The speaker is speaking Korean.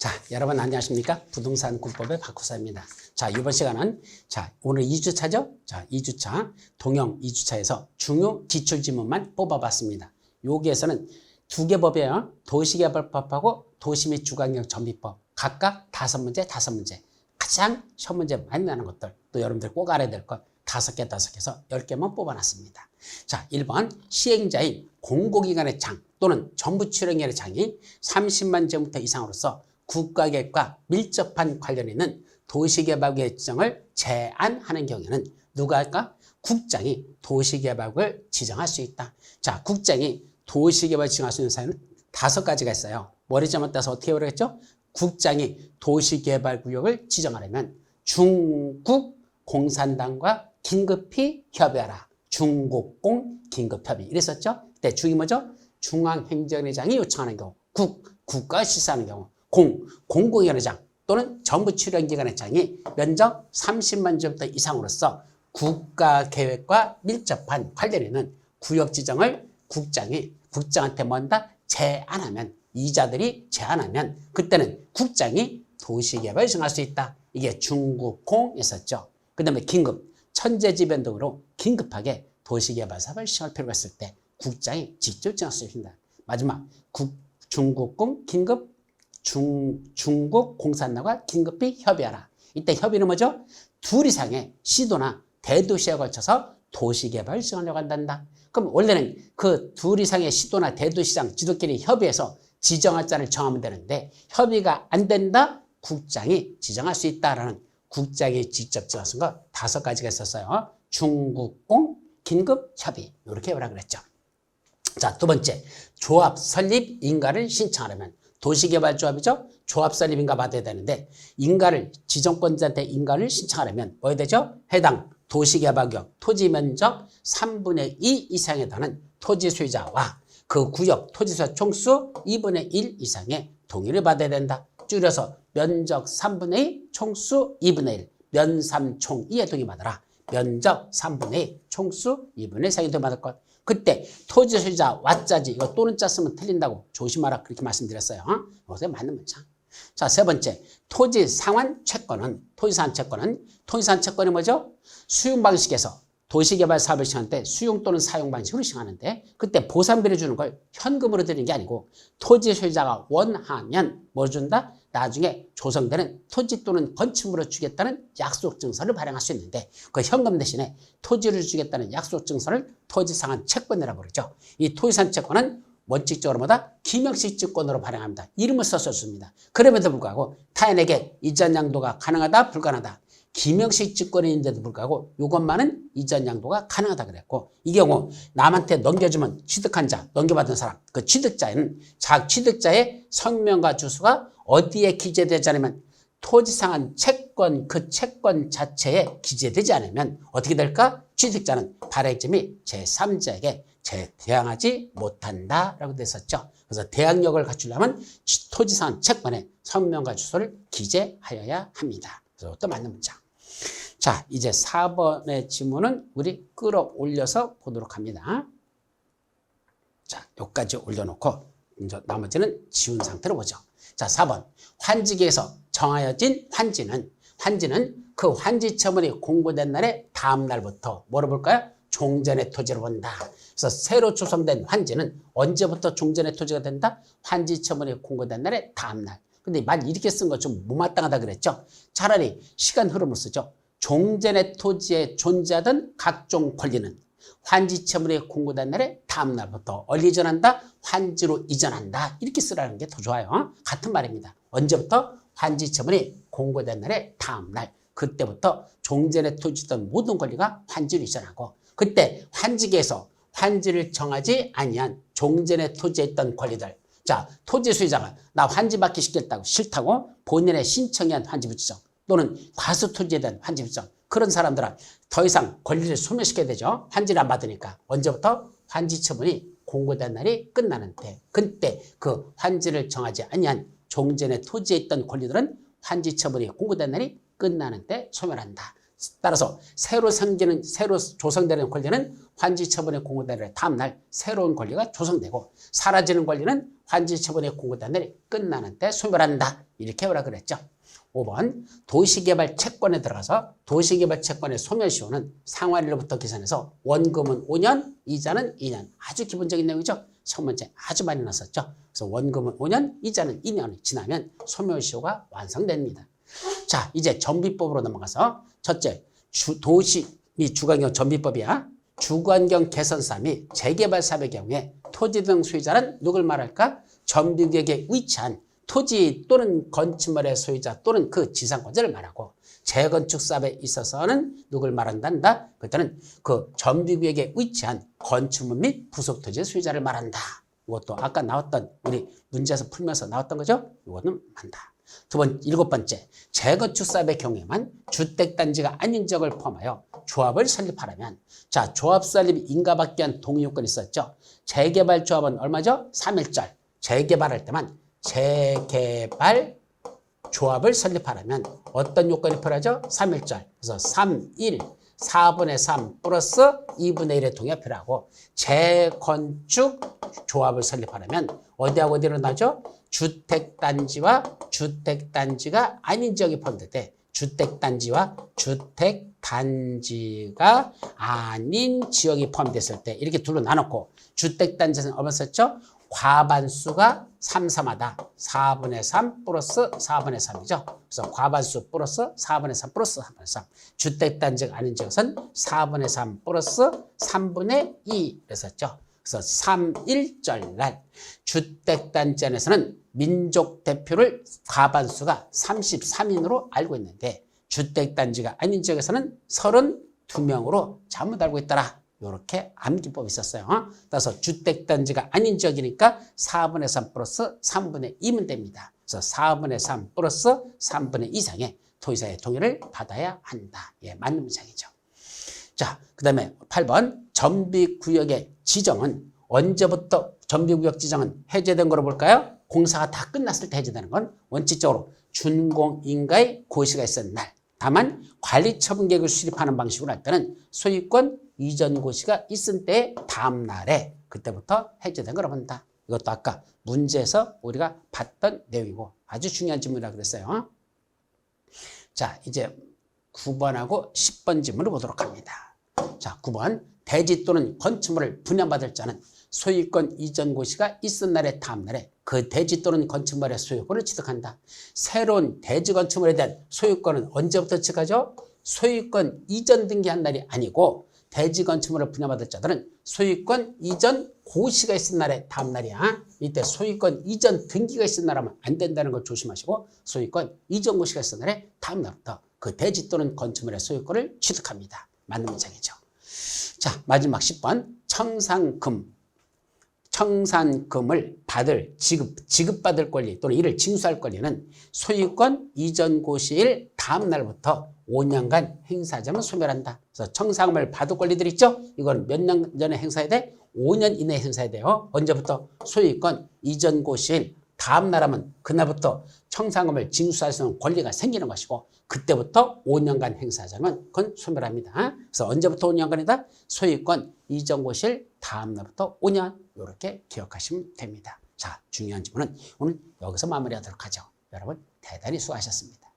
자, 여러분 안녕하십니까? 부동산 군법의 박호사입니다. 자, 이번 시간은 자, 오늘 2주차죠? 자, 2주차 동영 2주차에서 중요 기출 지문만 뽑아봤습니다. 여기에서는 두 개 법이에요. 도시개발법하고 도시 및 주거환경 정비법 각각 다섯 문제, 다섯 문제. 가장 시험 문제 많이 나는 것들 또 여러분들 꼭 알아야 될 것 다섯 개, 다섯 개에서 열 개만 뽑아놨습니다. 자, 1번 시행자인 공공기관의 장 또는 정부 출연기관의 장이 30만 제곱미터 이상으로서 국가계획과 밀접한 관련 있는 도시개발 계획정을 제안하는 경우에는 누가 할까? 국장이 도시개발을 지정할 수 있다. 자, 국장이 도시개발 지정할 수 있는 사유는 다섯 가지가 있어요. 머리 잘못 따서 어떻게 그랬죠? 국장이 도시개발구역을 지정하려면 중국 공산당과 긴급히 협의하라. 중국공 긴급협의 이랬었죠? 중이 뭐죠? 중앙행정회장이 요청하는 경우, 국, 국가 실사하는 경우, 공, 공공위원회장 또는 정부 출연기관의 장이 면적 30만 제곱미터 이상으로서 국가 계획과 밀접한 관련 있는 구역 지정을 국장이 국장한테 뭔다 제안하면 이자들이 제안하면 그때는 국장이 도시개발 정할 수 있다. 이게 중국공이었었죠. 그 다음에 긴급, 천재지변 등으로 긴급하게 도시개발 사업을 시행할 필요가 있을 때 국장이 직접 정할 수 있습니다. 마지막, 국, 중국공 긴급 중, 중국 공산당과 긴급히 협의하라. 이때 협의는 뭐죠? 둘 이상의 시도나 대도시에 걸쳐서 도시개발을 시행하려고 한단다. 그럼 원래는 그 둘 이상의 시도나 대도시장 지도끼리 협의해서 지정할 자를 정하면 되는데 협의가 안 된다? 국장이 지정할 수 있다라는 국장이 직접 지어쓴 거 다섯 가지가 있었어요. 중국공 긴급 협의 이렇게 해보라 그랬죠. 자, 두 번째, 조합 설립 인가를 신청하려면 도시개발조합이죠. 조합 설립 인가 받아야 되는데 인가를 지정권자한테 인가를 신청하려면 뭐 해야 되죠? 해당 도시개발구역 토지 면적 3분의 2 이상에 달하는 토지 소유자와 그 구역 토지 소유자 총수 2분의 1 이상의 동의를 받아야 된다. 줄여서 면적 3분의 2 총수 2분의 1 면삼총 2의 동의 받아라. 면적 3분의 2 총수 2분의 1 상의 동의 받을 것. 그때 토지 소유자 와짜지 이거 또는 짜 쓰면 틀린다고 조심하라 그렇게 말씀드렸어요. 어? 이것에 맞는 문장. 자, 세 번째. 토지 상환 채권은 토지 상환 채권은 토지 상환 채권이 뭐죠? 수용 방식에서 도시개발 사업을 시행할 때 수용 또는 사용 방식으로 시행하는데 그때 보상비를 주는 걸 현금으로 드리는 게 아니고 토지 소유자가 원하면 뭐 준다? 나중에 조성되는 토지 또는 건축물을 주겠다는 약속 증서를 발행할 수 있는데 그 현금 대신에 토지를 주겠다는 약속 증서를 토지상환 채권이라고 그러죠. 이 토지상환 채권은 원칙적으로 뭐다? 기명식 증권으로 발행합니다. 이름을 써서 씁니다. 그럼에도 불구하고 타인에게 이전 양도가 가능하다, 불가능하다. 기명식 직권인데도 불구하고 이것만은 이전 양도가 가능하다 그랬고 이 경우 남한테 넘겨주면 취득한 자, 넘겨받은 사람 그 취득자는 자 취득자의 성명과 주소가 어디에 기재되지 않으면 토지상한 채권 그 채권 자체에 기재되지 않으면 어떻게 될까? 취득자는 발행점이 제3자에게 재대항하지 못한다라고 됐었죠. 그래서 대항력을 갖추려면 토지상한 채권에 성명과 주소를 기재하여야 합니다. 그래서 또 맞는 문장. 자, 이제 4번의 지문은 우리 끌어올려서 보도록 합니다. 자, 여기까지 올려놓고 이제 나머지는 지운 상태로 보죠. 자, 4번. 환지기에서 정하여진 환지는 환지는 그 환지 처분이 공고된 날의 다음 날부터 뭐로 볼까요? 종전의 토지로 본다. 그래서 새로 조성된 환지는 언제부터 종전의 토지가 된다? 환지 처분이 공고된 날의 다음 날. 근데 말 이렇게 쓴 거좀 못마땅하다 그랬죠? 차라리 시간 흐름을 쓰죠. 종전의 토지에 존재하던 각종 권리는 환지 처분이 공고된 날의 다음 날부터 얼리 전한다, 환지로 이전한다. 이렇게 쓰라는 게 더 좋아요. 같은 말입니다. 언제부터? 환지 처분이 공고된 날의 다음 날. 그때부터 종전의 토지던 모든 권리가 환지로 이전하고 그때 환지계에서 환지를 정하지 아니한 종전의 토지에 있던 권리들 자, 토지 소유자가 나 환지받기 시켰다고 싫다고 본인의 신청에 한 환지 부지정 또는 과수 토지에 대한 환지 부지정 그런 사람들은 더 이상 권리를 소멸시켜야 되죠. 환지를 안 받으니까 언제부터 환지 처분이 공고된 날이 끝나는 때 그때 그 환지를 정하지 아니한 종전의 토지에 있던 권리들은 환지 처분이 공고된 날이 끝나는 때 소멸한다. 따라서 새로 생기는 새로 조성되는 권리는 환지 처분의 공고된 다음 날 새로운 권리가 조성되고 사라지는 권리는 환지 처분의 공고된 날이 끝나는 때 소멸한다. 이렇게 뭐라 그랬죠. 5번 도시개발 채권에 들어가서 도시개발 채권의 소멸시효는 상환일로부터 계산해서 원금은 5년, 이자는 2년. 아주 기본적인 내용이죠. 첫 번째 아주 많이 났었죠. 그래서 원금은 5년, 이자는 2년이 지나면 소멸시효가 완성됩니다. 자, 이제 전비법으로 넘어가서 첫째, 주, 도시 및 주관경 전비법이야. 주관경 개선사 및 재개발 사업의 경우에 토지 등 소유자는 누굴 말할까? 전비구역에 위치한 토지 또는 건축물의 소유자 또는 그 지상권자를 말하고 재건축 사업에 있어서는 누굴 말한단다? 그때는 그 전비구역에 위치한 건축물 및 부속 토지의 소유자를 말한다. 이것도 아까 나왔던 우리 문제에서 풀면서 나왔던 거죠? 이거는 만다. 두 번, 일곱 번째, 재건축 사업의 경우에만 주택단지가 아닌 지역을 포함하여 조합을 설립하려면 자, 조합 설립 인가받기 위한 동의 요건이 있었죠. 재개발 조합은 얼마죠? 3일절. 재개발할 때만 재개발 조합을 설립하려면 어떤 요건이 필요하죠? 3일절. 그래서 3, 1, 4분의 3 플러스 2분의 1의 동의가 필요하고 재건축 조합을 설립하려면 어디하고 어디로 나죠? 주택단지와 주택단지가 아닌 지역이 포함될 주택단지와 주택단지가 아닌 지역이 포함됐을 때 이렇게 둘로 나눴고 주택단지는 얼마 썼죠? 과반수가 3, 3하다. 4분의 3 플러스 4분의 3이죠. 그래서 과반수 플러스 4분의 3 플러스 4분의 3. 주택단지가 아닌 지역은 4분의 3 플러스 3분의 2 했었죠. 그래서 3, 1절 날 주택단지 안에서는 민족 대표를 과반수가 33인으로 알고 있는데 주택단지가 아닌 지역에서는 32명으로 잘못 알고 있더라. 이렇게 암기법이 있었어요. 따라서 주택단지가 아닌 지역이니까 4분의 3 플러스 3분의 2면 됩니다. 그래서 4분의 3 플러스 3분의 2상의 토지사의 동의를 받아야 한다. 예, 맞는 문장이죠. 자, 그 다음에 8번 전비구역의 지정은 언제부터 전비구역 지정은 해제된 거로 볼까요? 공사가 다 끝났을 때 해제되는 건 원칙적으로 준공인가의 고시가 있었는 날. 다만 관리처분 계획을 수립하는 방식으로 할 때는 소유권 이전 고시가 있은 때 다음 날에 그때부터 해제된 거로 본다. 이것도 아까 문제에서 우리가 봤던 내용이고 아주 중요한 질문이라 그랬어요. 자, 이제 9번하고 10번 질문을 보도록 합니다. 자, 9번. 대지 또는 건축물을 분양받을 자는 소유권 이전 고시가 있은 날의 다음 날에 그 대지 또는 건축물의 소유권을 취득한다. 새로운 대지 건축물에 대한 소유권은 언제부터 취득하죠? 소유권 이전 등기한 날이 아니고 대지 건축물을 분양받을 자들은 소유권 이전 고시가 있은 날의 다음 날이야. 이때 소유권 이전 등기가 있은 날하면 안 된다는 걸 조심하시고 소유권 이전 고시가 있은 날의 다음 날부터 그 대지 또는 건축물의 소유권을 취득합니다. 맞는 문장이죠. 자, 마지막 10번. 청산금. 청산금을 받을 지급, 지급받을 권리 또는 이를 징수할 권리는 소유권 이전 고시일 다음 날부터 5년간 행사자면 소멸한다. 그래서 청산금을 받을 권리들 있죠? 이건 몇 년 전에 행사해야 돼? 5년 이내에 행사해야 돼요. 언제부터? 소유권 이전 고시일 다음 날하면 그날부터 청산금을 징수할 수 있는 권리가 생기는 것이고 그때부터 5년간 행사하자면 그건 소멸합니다. 그래서 언제부터 5년간이다? 소유권 이전 고시일 다음 날부터 5년 이렇게 기억하시면 됩니다. 자, 중요한 질문은 오늘 여기서 마무리하도록 하죠. 여러분 대단히 수고하셨습니다.